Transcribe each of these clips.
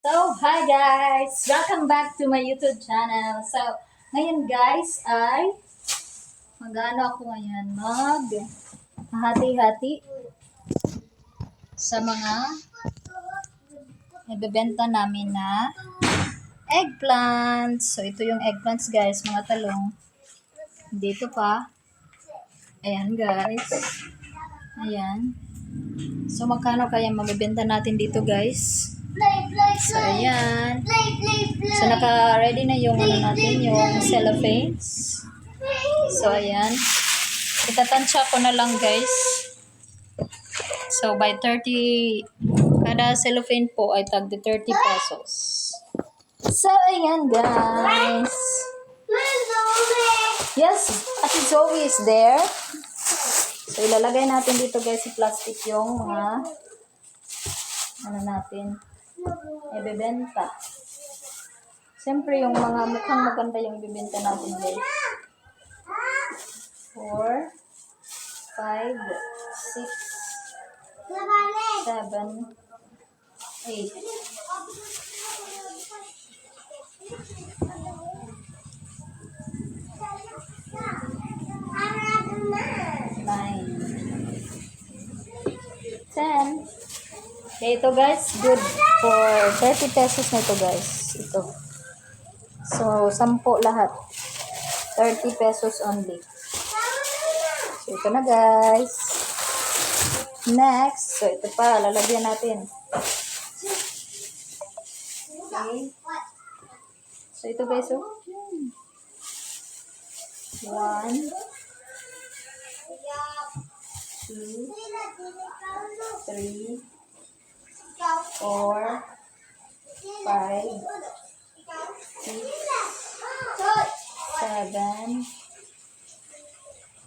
So, hi guys! Welcome back to my YouTube channel. So, ngayon guys ay magano ako ngayon mag hati-hati sa mga ibebenta namin na eggplants. So, ito yung eggplants guys, mga talong. Dito pa. Ayan guys. Ayan. So, magkano kaya mabibenta natin dito guys? So, ayan. So, naka-ready na yung ano natin, yung cellophanes. So, ayan. Itatansya ko na lang, guys. So, by 30, kada cellophane po ay tag 30 pesos. So, ayan, guys. Yes, Ate Zoe is there. So, ilalagay natin dito, guys, sa plastic yung mga ano natin, ibebenta. Siyempre, yung mga mukhang maganda yung ibebenta natin, guys. 4, 5, 6, 7, 8. Ito guys, good for 30 pesos na ito guys. Ito. So, 10 lahat. 30 pesos only. So, ito na guys. Next, so ito pa, lalagyan natin. Okay. So, ito guys, oh. One, two, three, four, five, six, seven,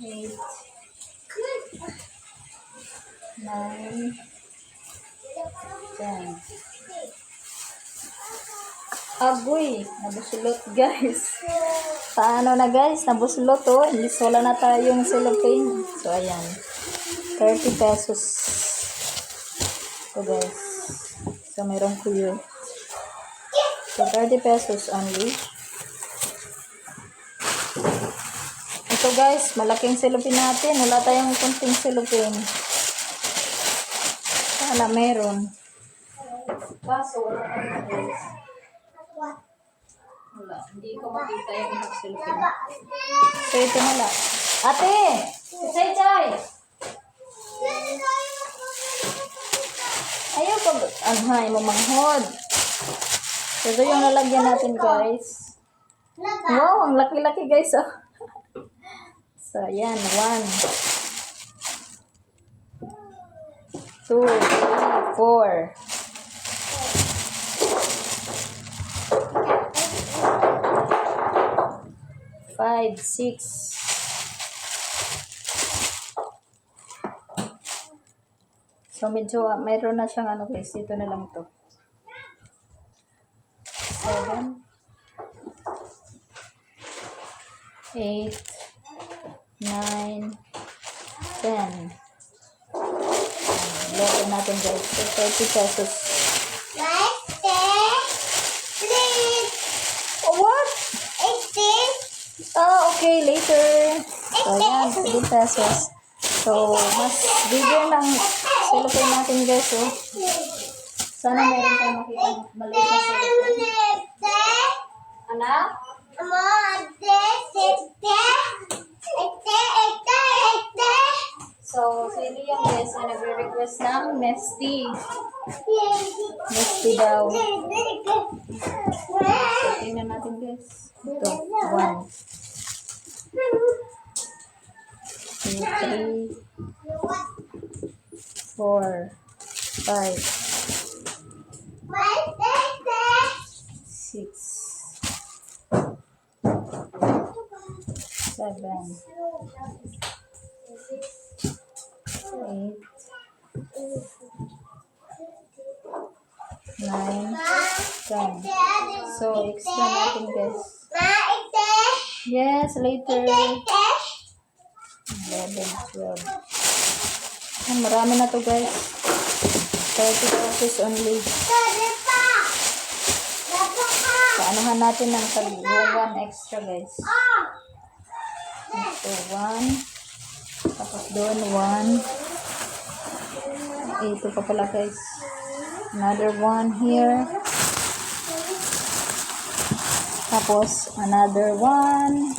eight, nine, ten. Agoy, nabusulot guys. Paano na guys, nabusulot oh. Hindi wala na tayong cellophane. So ayan. 30 pesos. Ito guys. So meron ko yun. So 30 pesos only. Ito guys, malaking cellophane natin. Wala tayong kunting cellophane. Sana meron. Kaso wala tayong. Wala. Hindi ko makita yung cellophane. So ito na lang. Ate! Pag anhay mo manghod. So, ito yung lalagyan natin guys. Wow, ang laki-laki guys oh. So, ayan. One. Two, three, four. Five, six. So, medyo, ah, mayroon na siyang ano guys. Dito na lang to. Seven. Eight. Nine. Ten. Level natin guys. So, 30 pesos. Oh, what? Ah, okay. Later. So, yan. 30 pesos. So, mas bigyan ng cellophane natin guys, oh. Sana meron tayong makita maliit na cellophane. Anak? So, sino yung guys na nagre-request ng Nesty? Nesty daw. So, tingnan natin guys. Ito, one. Two, three, four, five, six, seven, eight, nine, ten. So, extra natin guys. Yes, later. 11, 12. Ay, marami na to guys. 30 pesos only. anuhan natin ng tag 1 extra guys. Ito 1. Tapos doon 1. Ito pa pala guys. Another one here. Tapos another one.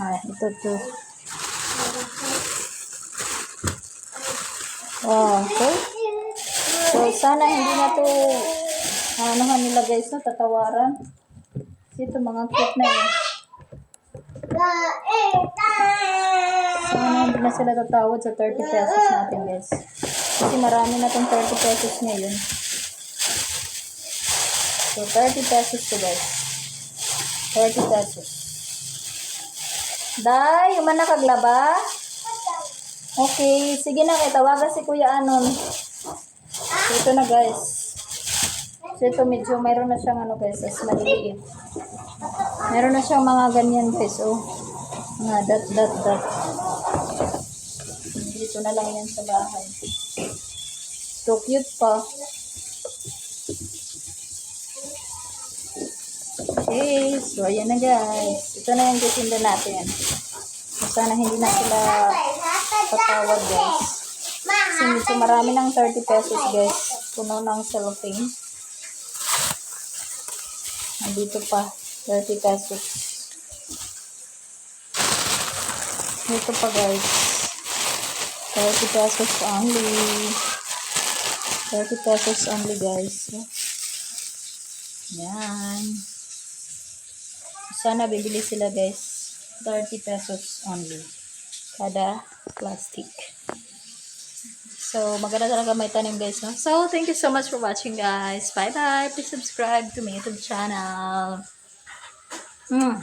Ah, ito to. Oh, okay. So, sana hindi na to anuhan nila guys, no? Tatawaran. Kasi ito mga cute na yun. Sana hindi na sila tatawad sa 30 pesos natin guys. Kasi marami na tong 30 pesos ngayon. So, 30 pesos to guys. 30 pesos. Day, yung man nakaglaba? Okay, sige na kay tawagan si Kuya Anon. Ito na guys. So, ito medyo mayroon na siyang ano guys, as maliliit. Meron na siyang mga ganyan guys, oh. Mga dot, dot, dot. Dito na lang yan sa bahay. So cute pa. Okay, so ayan na guys. Ito na yung titinda natin. So, sana hindi na sila patawad guys. Kasi medyo marami ng 30 pesos guys. Puno ng cellophane. Nandito pa. 30 pesos. Ito pa guys. 30 pesos only. 30 pesos only guys. Yan. Sana bibili sila guys. 30 pesos only. Kada plastic. So, maganda talaga may tanim guys, no? So, thank you so much for watching guys. Bye-bye. Please subscribe to my YouTube channel. Mm.